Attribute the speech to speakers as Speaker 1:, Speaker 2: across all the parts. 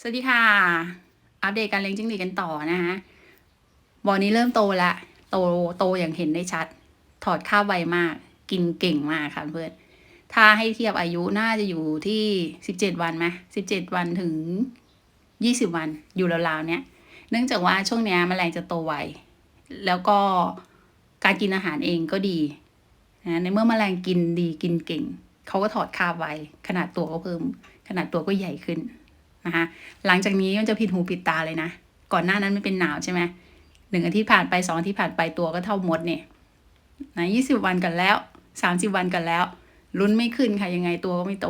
Speaker 1: สวัสดีค่ะ อัปเดตการเลี้ยงจิ้งหรีดกันต่อนะคะบ่อนี้เริ่มโตละ โตโตอย่างเห็นได้ชัด ถอดข้าวไวมาก กินเก่งมากค่ะเพื่อน ถ้าให้เทียบอายุน่าจะอยู่ที่สิบเจ็ดวันไหมสิบเจ็ดวันถึงยี่สิบวันอยู่ราวๆเนี้ย เนื่องจากว่าช่วงเนี้ยแมลงจะโตไว แล้วก็การกินอาหารเองก็ดีนะในเมื่อแมลงกินดีกินเก่ง เขาก็ถอดคาไว ขนาดตัวก็เพิ่ม ขนาดตัวก็ใหญ่ขึ้น นะคะหลังจากนี้มันจะผิดหูผิดตาเลยนะ ก่อนหน้านั้นมันเป็นหนาวใช่ไหมหนึ่งอาทิตย์ผ่านไปสองอาทิตย์ผ่านไปตัวก็เท่ามดเนี่ยนะยี่สิบวันกันแล้วสามสิบวันกันแล้วลุ้นไม่ขึ้นค่ะยังไงตัวก็ไม่โต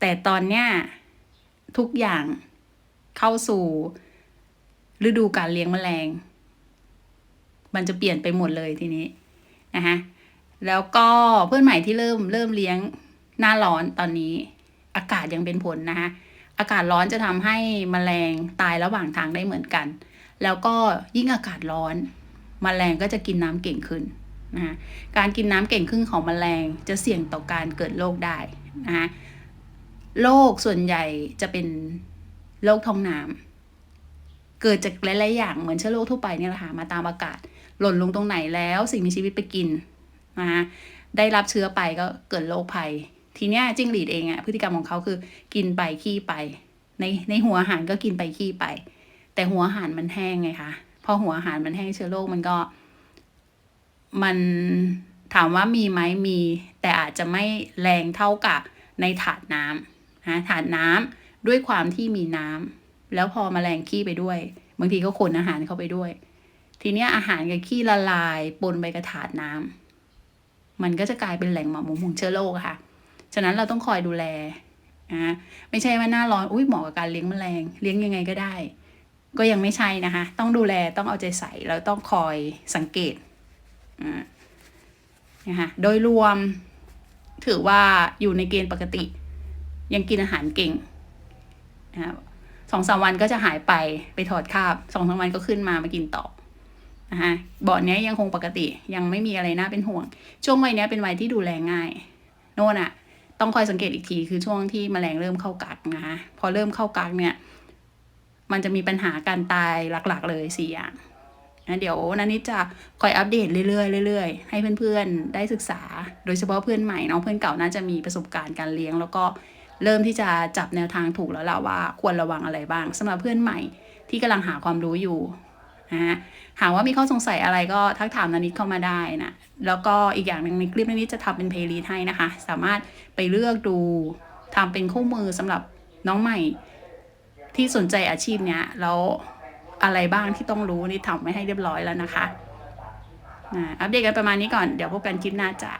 Speaker 1: แต่ตอนเนี้ยทุกอย่างเข้าสู่ฤดูการเลี้ยงแมลง มันจะเปลี่ยนไปหมดเลยทีนี้นะคะแล้วก็เพื่อนใหม่ที่เริ่มเริ่มเลี้ยงหน้าร้อนตอนนี้ อากาศยังเป็นผลนะคะ อากาศร้อนจะทำให้แมลงตายระหว่างทางได้เหมือนกัน แล้วก็ยิ่งอากาศร้อนแมลงก็จะกินน้ำเก่งขึ้นนะคะการกินน้ำเก่งขึ้นของแมลงจะเสี่ยงต่อการเกิดโรคได้นะคะโรคส่วนใหญ่จะเป็นโรคท้องน้ำเกิดจากหลายๆอย่างเหมือนเชื้อโรคทั่วไปเนี่ยแหละค่ะมาตามอากาศ หล่นลงตรงไหนแล้ว สิ่งมีชีวิตไปกินนะคะได้รับเชื้อไปก็เกิดโรคภัย ทีเนี้ยจิ้งหรีดเองอะพฤติกรรมของเขาคือกินไปขี้ไป ในในหัวอาหารก็กินไปขี้ไป แต่หัวอาหารมันแห้งไงคะพอหัวอาหารมันแห้งเชื้อโรคมันก็ มันถามว่ามีไหมมี แต่อาจจะไม่แรงเท่ากับในถาดน้ำนะถาดน้ำด้วยความที่มีน้ำแล้วพอมแมลงขี้ไปด้วย บางทีก็ขนอาหารเข้าไปด้วย ทีเนี้ยอาหารกับขี้ละลายปนไปกับถาดน้ำมันก็จะกลายเป็นแหล่งหมอกหมของเชื้อโรคค่ะ ฉะนั้นเราต้องคอยดูแลนะไม่ใช่ว่าหน้าร้อนอุ้ยเหมาะกับการเลี้ยงแมลง เลี้ยงยังไงก็ได้ ก็ยังไม่ใช่นะคะ ต้องดูแลต้องเอาใจใส่แล้วต้องคอยสังเกตอ่านะคะโดยรวมถือว่าอยู่ในเกณฑ์ปกติ ยังกินอาหารเก่งนะสองสามวันก็จะหายไปไปถอดคาบสองสามวันก็ขึ้นมามากินต่อนะคะบ่อเนี้ยยังคงปกติยังไม่มีอะไรน่าเป็นห่วง ช่วงวัยเนี้ยเป็นวัยที่ดูแลง่าย โน่นอะ ต้องคอยสังเกตอีกทีคือช่วงที่แมลงเริ่มเข้ากักนะคะพอเริ่มเข้ากักเนี่ย มันจะมีปัญหาการตายหลักๆ เลยสี่อย่างนะเดี๋ยวนันนิดจะคอยอัปเดตเรื่อยๆเรื่อยๆให้เพื่อนๆได้ศึกษา โดยเฉพาะเพื่อนใหม่เน้องเพื่อนเก่าน่าจะมีประสบการณ์การเลี้ยง แล้วก็เริ่มที่จะจับแนวทางถูกแล้วล่ะว่าควรระวังอะไรบ้างสำหรับเพื่อนใหม่ที่กำลังหาความรู้อยู่ นะฮะหากว่ามีข้อสงสัยอะไรก็ทักถามนันนิดเข้ามาได้นะแล้วก็อีกอย่างหนึ่งในคลิปนันนิดจะทำเป็นเพลย์ลิสต์ให้นะคะ สามารถไปเลือกดูทำเป็นคู่มือสำหรับน้องใหม่ ที่สนใจอาชีพเนี้ยแล้วอะไรบ้างที่ต้องรู้นี่ทำไว้ให้เรียบร้อยแล้วนะคะอัปเดตกันประมาณนี้ก่อนเดี๋ยวพบกันคลิปหน้าจ้า